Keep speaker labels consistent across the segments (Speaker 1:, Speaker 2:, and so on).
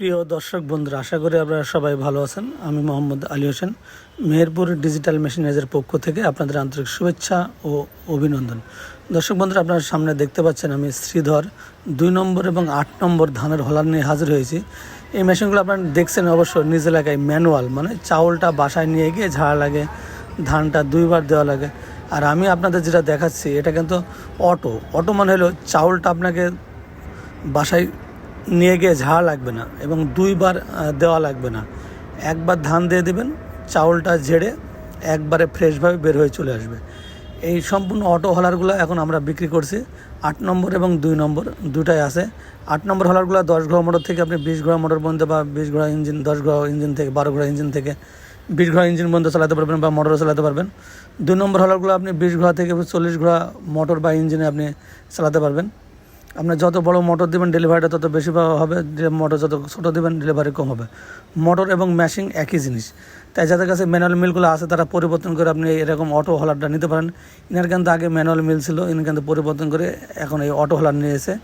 Speaker 1: প্রিয় দর্শক বন্ধুরা, আশা করি আপনারা সবাই ভালো আছেন। আমি মোহাম্মদ আলী হোসেন, মেহেরপুর ডিজিটাল মেশিনাইজের পক্ষ থেকে আপনাদের আন্তরিক শুভেচ্ছা ও অভিনন্দন। দর্শক বন্ধুরা, আপনার সামনে দেখতে পাচ্ছেন আমি শ্রীধর, দুই নম্বর এবং আট নম্বর ধানের হলার নিয়ে হাজির হয়েছি। এই মেশিনগুলো আপনারা দেখছেন অবশ্য নিজ এলাকায় ম্যানুয়াল মানে চাউলটা বাসায় নিয়ে গিয়ে ঝাড়া লাগে, ধানটা দুইবার দেওয়া লাগে। আর আমি আপনাদের যেটা দেখাচ্ছি, এটা কিন্তু অটো। অটো মানে হলো চাউলটা আপনাকে বাসায় নিয়ে গিয়ে ঝাড়া লাগবে না এবং দুইবার দেওয়া লাগবে না। একবার ধান দিয়ে দেবেন, চাউলটা ঝেড়ে একবারে ফ্রেশভাবে বের হয়ে চলে আসবে। এই সম্পূর্ণ অটো হলারগুলো এখন আমরা বিক্রি করছি। আট নম্বর এবং দুই নম্বর দুটাই আছে। আট নম্বর হলারগুলো দশ ঘোড়া মোটর থেকে আপনি বিশ ঘোড়া মোটর পর্যন্ত বা বিশ ঘোড়া ইঞ্জিন, দশ ঘোড়া ইঞ্জিন থেকে, বারো ঘোড়া ইঞ্জিন থেকে, বিশ ঘোড়া ইঞ্জিন পর্যন্ত চালাতে পারবেন বা মোটরও চালাতে পারবেন। দুই নম্বর হলারগুলো আপনি বিশ ঘোড়া থেকে চল্লিশ ঘোড়া মোটর বা ইঞ্জিনে আপনি চালাতে পারবেন। আপনার যত বড় মোটর দেবেন ডেলিভারিটা তত বেশি হবে, যে মোটর যত ছোটো দেবেন ডেলিভারি কম হবে। মোটর এবং ম্যাশিং একই জিনিস। তাই যাদের কাছে ম্যানুয়াল মিলগুলো আছে, তারা পরিবর্তন করে আপনি এরকম অটো হলারটা নিতে পারেন। ইনার কিন্তু আগে ম্যানুয়াল মিল ছিল, ইনি কিন্তু পরিবর্তন করে এখন এই অটো হলার নিয়ে এসে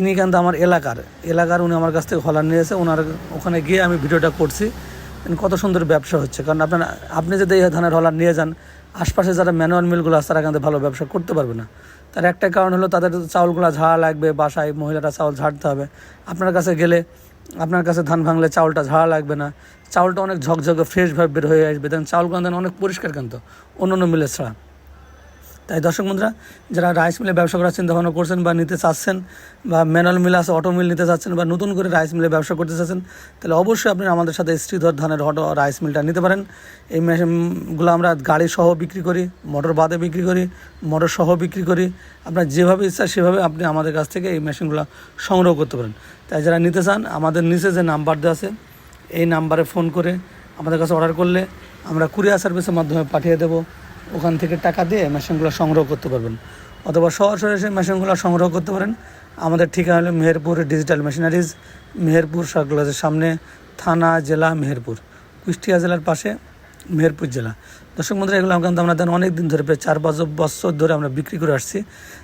Speaker 1: ইনি কিন্তু আমার এলাকার এলাকার উনি আমার কাছ থেকে হলার নিয়ে এসে ওনার ওখানে গিয়ে আমি ভিডিওটা করছি। কত সুন্দর ব্যবসা হচ্ছে। কারণ আপনার, আপনি যদি এই ধানের হলার নিয়ে যান, আশপাশে যারা ম্যানুয়াল মিলগুলো আছে, তারা কিন্তু ভালো ব্যবসা করতে পারবে না। তার একটা কারণ হলো তাদের চাউলগুলো ঝাড়া লাগবে, বাসায় মহিলারা চাউল ঝাড়তে হবে। আপনার কাছে গেলে, আপনার কাছে ধান ভাঙলে চাউলটা ঝাড়া লাগবে না। চাউলটা অনেক ঝকঝকে ফ্রেশভাবে বের হয়ে আসবে। দেখেন চাউলগুলো অনেক পরিষ্কার কিন্তু অন্য অন্য মিলের ছাড়া। তাই দর্শক বন্ধুরা, যারা রাইস মিলে ব্যবসা করার চিন্তা ভাবনা করছেন বা নিতে চাচ্ছেন বা ম্যানুয়াল মিল আছে অটো মিল নিতে চাচ্ছেন বা নতুন করে রাইস মিলে ব্যবসা করতে চাচ্ছেন, তাহলে অবশ্যই আপনি আমাদের সাথে শ্রীধর ধানের অটো রাইস মিলটা নিতে পারেন। এই মেশিনগুলো আমরা গাড়ি সহ বিক্রি করি মোটর বাদে বিক্রি করি মোটর সহ বিক্রি করি। আপনার যেভাবে ইচ্ছা সেভাবে আপনি আমাদের কাছ থেকে এই মেশিনগুলো সংগ্রহ করতে পারেন। তাই যারা নিতে চান, আমাদের নিচে যে নাম্বার দেওয়া আছে, এই নাম্বারে ফোন করে আমাদের কাছে অর্ডার করলে আমরা কুরিয়ার সার্ভিসের মাধ্যমে পাঠিয়ে দেবো। ওখান থেকে টাকা দিয়ে মেশিনগুলো সংগ্রহ করতে পারবেন। অথবা সরাসরি সেই মেশিনগুলো সংগ্রহ করতে পারেন। আমাদের ঠিকানা হলো মেহেরপুর ডিজিটাল মেশিনারিজ, মেহেরপুর সার্কুলারের সামনে থানা, জেলা, মেহেরপুর। কুষ্টিয়া জেলার পাশে মেহেরপুর জেলা। দর্শক বন্ধুরা, এগুলো কিন্তু আমরা অনেক দিন ধরে, প্রায় চার পাঁচ বছর ধরে আমরা বিক্রি করে আসছি।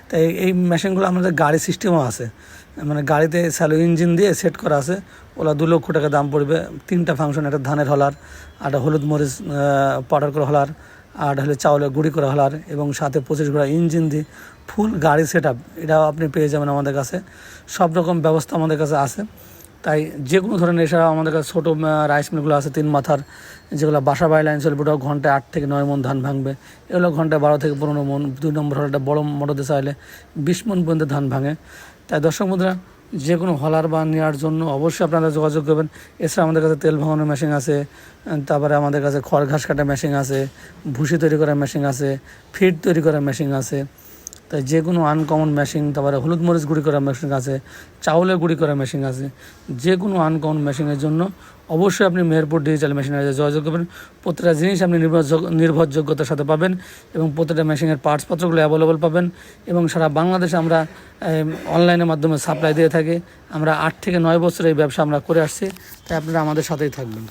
Speaker 1: তাই এই মেশিনগুলো আমাদের গাড়ি সিস্টেমও আছে। মানে গাড়িতে স্যালো ইঞ্জিন দিয়ে সেট করা আছে। ওলা দু লক্ষ টাকা দাম পড়বে। তিনটা ফাংশন একটা ধানের হলার, একটা হলুদ মরিচ পাউডার করে হলার আর হলে চাউলের গুঁড়ি করা হলার এবং সাথে পঁচিশ ঘোড়া ইঞ্জিন দিয়ে ফুল গাড়ি সেট আপ এটাও আপনি পেয়ে যাবেন আমাদের কাছে। সব রকম ব্যবস্থা আমাদের কাছে আছে। তাই যে কোনো ধরনের এছাড়াও আমাদের কাছে ছোটো রাইস মিলগুলো আছে, তিন মাথার, যেগুলো বাসা বাড়ি লাইন চলবে, ওটাও ঘন্টায় আট থেকে নয় মন ধান ভাঙবে। এগুলো ঘন্টায় বারো থেকে পনেরো মন, দুই নম্বর হলে একটা বড়ো মোটর দিয়ে চাইলে বিশ মন পর্যন্ত ধান ভাঙে। তাই দর্শক মুদ্রা যে কোনো হলার বা নেওয়ার জন্য অবশ্যই আপনারা যোগাযোগ করবেন। এছাড়া আমাদের কাছে তেল ভাঙানোর মেশিন আছে তারপরে আমাদের কাছে খড় ঘাস কাটার মেশিন আছে, ভুসি তৈরি করার মেশিন আছে, ফিড তৈরি করার মেশিন আছে। তাই যে কোনো আনকমন মেশিন তারপরে হলুদ মরিচ গুঁড়ি করা মেশিন আছে, চাউলের গুঁড়ি করা মেশিন আছে যে কোনো আনকমন মেশিনের জন্য অবশ্যই আপনি মেহেরপুর ডিজিটাল মেশিনের যোগাযোগ করবেন। প্রত্যেকটা জিনিস আপনি নির্ভরযোগ্য নির্ভরযোগ্যতার সাথে পাবেন এবং প্রত্যেকটা মেশিনের পার্টসপত্রগুলো অ্যাভেলেবল পাবেন এবং সারা বাংলাদেশে আমরা অনলাইনের মাধ্যমে সাপ্লাই দিয়ে থাকি। আমরা আট থেকে নয় বছর এই ব্যবসা আমরা করে আসছি, তাই আপনারা আমাদের সাথেই থাকবেন।